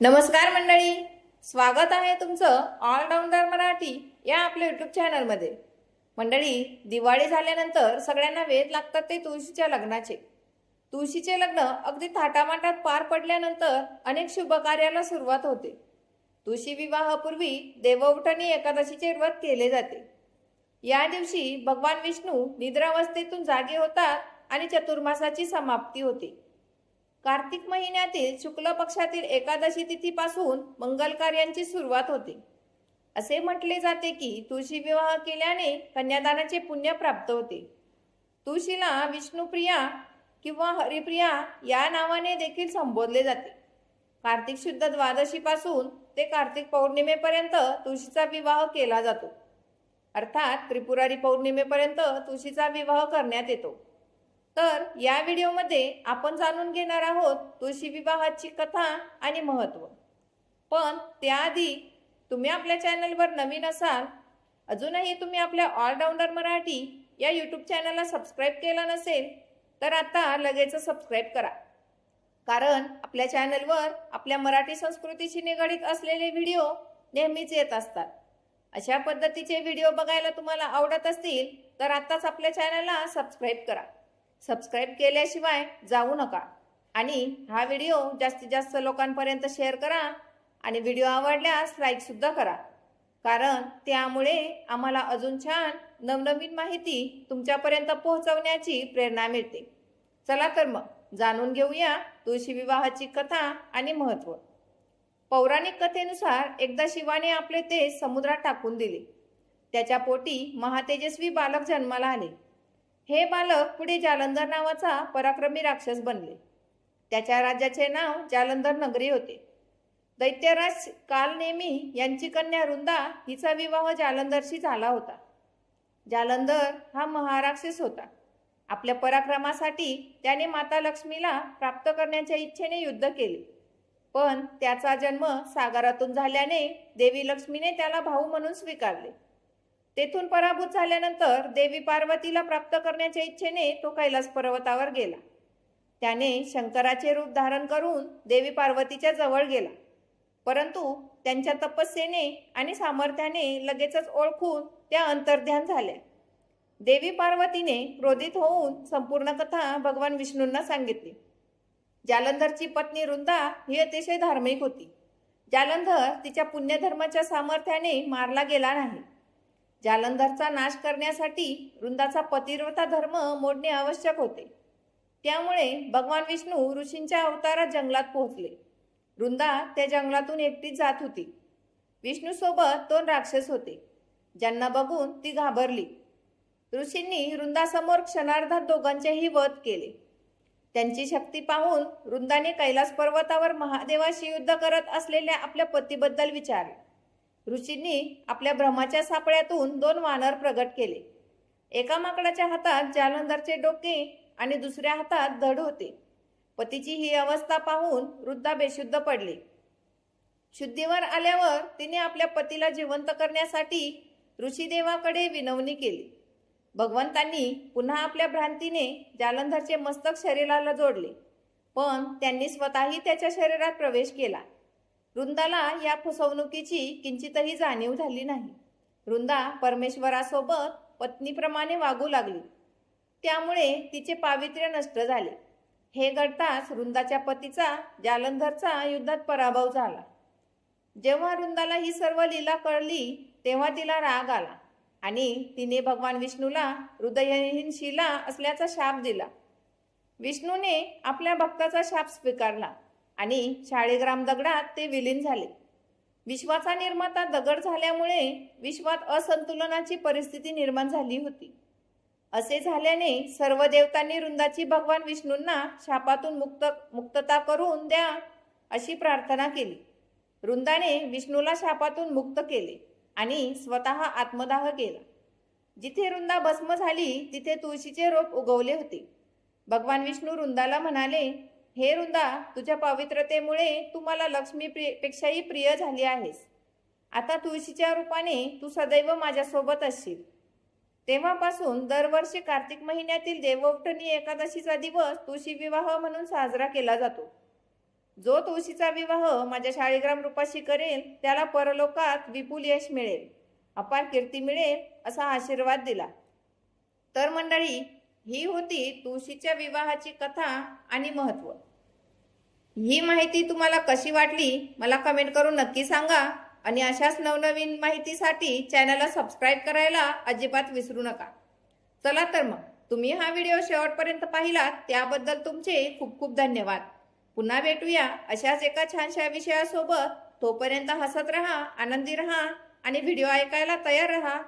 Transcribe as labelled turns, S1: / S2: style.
S1: नमस्कार मंडळी. स्वागत आहे तुमचं ऑलराऊंडर मराठी या आपल्या युट्यूब चॅनलमध्ये मंडळी दिवाळी झाल्यानंतर सगळ्यांना वेध लागतात ते तुळशीच्या लग्नाचे. तुळशीचे लग्न अगदी थाटामाटात पार पडल्यानंतर अनेक शुभ कार्याला सुरुवात होते. तुळशी विवाहापूर्वी देवउठणी एकादशीचे व्रत केले जाते. या दिवशी भगवान विष्णू निद्रावस्थेतून जागे होतात आणि चतुर्मासाची समाप्ती होते. कार्तिक महिन्यातील शुक्ल पक्षातील एकादशी तिथीपासून मंगल कार्यांची सुरुवात होते. असे म्हटले जाते की तुळशी विवाह केल्याने कन्यादानाचे पुण्य प्राप्त होते. तुळशीला विष्णुप्रिया किंवा हरिप्रिया या नावाने देखील संबोधले जाते. कार्तिक शुद्ध द्वादशीपासून ते कार्तिक पौर्णिमेपर्यंत तुळशीचा विवाह केला जातो. अर्थात त्रिपुरारी पौर्णिमेपर्यंत तुळशीचा विवाह करण्यात येतो. तर या व्हिडिओमध्ये आपण जाणून घेणार आहोत तुळशी विवाहाची कथा आणि महत्त्व पण त्याआधी तुम्ही आपल्या चॅनलवर नवीन असाल अजूनही तुम्ही आपल्या ऑलराऊंडर मराठी या यूट्यूब चॅनलला सबस्क्राईब केला नसेल तर आता लगेच सबस्क्राईब करा. कारण आपल्या चॅनलवर आपल्या मराठी संस्कृतीशी निगडीत असलेले व्हिडिओ नेहमीच येत असतात. अशा पद्धतीचे व्हिडिओ बघायला तुम्हाला आवडत असतील तर आत्ताच आपल्या चॅनलला सबस्क्राईब करा. सबस्क्राईब केल्याशिवाय जाऊ नका. आणि हा व्हिडिओ जास्तीत जास्त लोकांपर्यंत शेअर करा आणि व्हिडिओ आवडल्यास लाईकसुद्धा करा. कारण त्यामुळे आम्हाला अजून छान नवनवीन माहिती तुमच्यापर्यंत पोहोचवण्याची प्रेरणा मिळते. चला तर मग जाणून घेऊया तुळशी विवाहाची कथा आणि महत्त्व पौराणिक कथेनुसार एकदा शिवाने आपले तेज समुद्रात टाकून दिले. त्याच्या पोटी महातेजस्वी बालक जन्माला आले. हे बालक पुढे जालंधर नावाचा पराक्रमी राक्षस बनले. त्याच्या राज्याचे नाव जालंधर नगरी होते. दैत्यराज कालनेमी यांची कन्या रुंदा हिचा विवाह जालंधरशी झाला होता. जालंधर हा महाराक्षस होता. आपल्या पराक्रमासाठी त्याने माता लक्ष्मीला प्राप्त करण्याच्या इच्छेने युद्ध केले. पण त्याचा जन्म सागरातून झाल्याने देवी लक्ष्मीने त्याला भाऊ म्हणून स्वीकारले. तेथून पराभूत झाल्यानंतर देवी पार्वतीला प्राप्त करण्याच्या इच्छेने तो कैलास पर्वतावर गेला. त्याने शंकराचे रूप धारण करून देवी पार्वतीच्या जवळ गेला. परंतु त्यांच्या तपस्येने आणि सामर्थ्याने लगेचच ओळखून त्या अंतर्ध्यान झाल्या. देवी पार्वतीने क्रोधित होऊन संपूर्ण कथा भगवान विष्णूंना सांगितली. जालंधरची पत्नी रुंदा ही अतिशय धार्मिक होती. जालंधर तिच्या पुण्यधर्माच्या सामर्थ्याने मारला गेला नाही. जालंधरचा नाश करण्यासाठी वृंदाचा पतिव्रता धर्म मोडणे आवश्यक होते. त्यामुळे भगवान विष्णू ऋषींच्या अवतारात जंगलात पोहोचले. वृंदा त्या जंगलातून एकटीच जात होती. विष्णूसोबत दोन राक्षस होते. ज्यांना बघून ती घाबरली. ऋषींनी वृंदासमोर क्षणार्धात दोघांचेही वध केले. त्यांची शक्ती पाहून वृंदाने कैलास पर्वतावर महादेवाशी युद्ध करत असलेल्या आपल्या पतीबद्दल विचारले. ऋषींनी आपल्या भ्रमाच्या सापळ्यातून दोन वानर प्रगट केले. एका माकडाच्या हातात जालंधरचे डोके आणि दुसऱ्या हातात धड होते. पतीची ही अवस्था पाहून वृद्धा बेशुद्ध पडले. शुद्धीवर आल्यावर तिने आपल्या पतीला जिवंत करण्यासाठी ऋषीदेवाकडे विनवणी केली. भगवंतांनी पुन्हा आपल्या भ्रांतीने जालंधरचे मस्तक शरीराला जोडले. पण त्यांनी स्वतःही त्याच्या शरीरात प्रवेश केला. वृंदाला या फसवणुकीची किंचितही जाणीव झाली नाही. वृंदा परमेश्वरासोबत पत्नीप्रमाणे वागू लागली. त्यामुळे तिचे पावित्र्य नष्ट झाले. हे घडताच वृंदाच्या पतीचा जालंधरचा युद्धात पराभव झाला. जेव्हा वृंदाला ही सर्व लीला कळली तेव्हा तिला राग आला आणि तिने भगवान विष्णूला हृदयहीन शिला असल्याचा शाप दिला. विष्णूने आपल्या भक्ताचा शाप स्वीकारला. आणि शाळेग्राम दगडात ते विलीन झाले. विश्वाचा निर्माता दगड झाल्यामुळे विश्वात असंतुलनाची परिस्थिती निर्माण झाली होती. असे झाल्याने सर्व देवतांनी वृंदाची भगवान विष्णूंना शापातून मुक्त मुक्तता करून द्या अशी प्रार्थना केली. वृंदाने विष्णूला शापातून मुक्त केले आणि स्वतः आत्मदाह केला. जिथे वृंदा भस्म झाली तिथे तुळशीचे रोप उगवले होते. भगवान विष्णू वृंदाला म्हणाले हे वृंदा तुझ्या पवित्रतेमुळे तू मला लक्ष्मी प्रिय पेक्षाही प्रिय झाली आहेस. आता तुळशीच्या रूपाने तू सदैव माझ्यासोबत असशील. तेव्हापासून दरवर्षी कार्तिक महिन्यातील देवउठणी एकादशीचा दिवस तुळशी विवाह म्हणून साजरा केला जातो. जो तुळशीचा विवाह माझ्या शाळीग्राम रूपाशी करेल त्याला परलोकात विपुल यश मिळेल अपार कीर्ती मिळेल असा आशीर्वाद दिला. तर मंडळी ही होती तुळशीच्या विवाहाची कथा आणि महत्त्व. ही माहिती तुम्हाला कशी वाटली मला कमेंट करून नक्की सांगा आणि अशाच नवनवीन माहितीसाठी चॅनलला सबस्क्राईब करायला अजिबात विसरू नका. चला तर मग तुम्ही हा व्हिडिओ शेवटपर्यंत पाहिलात त्याबद्दल तुमचे खूप खूप धन्यवाद. पुन्हा भेटूया अशाच एका छानशा विषयासोबत. तोपर्यंत हसत रहा आनंदी रहा आणि व्हिडिओ ऐकायला तयार रहा.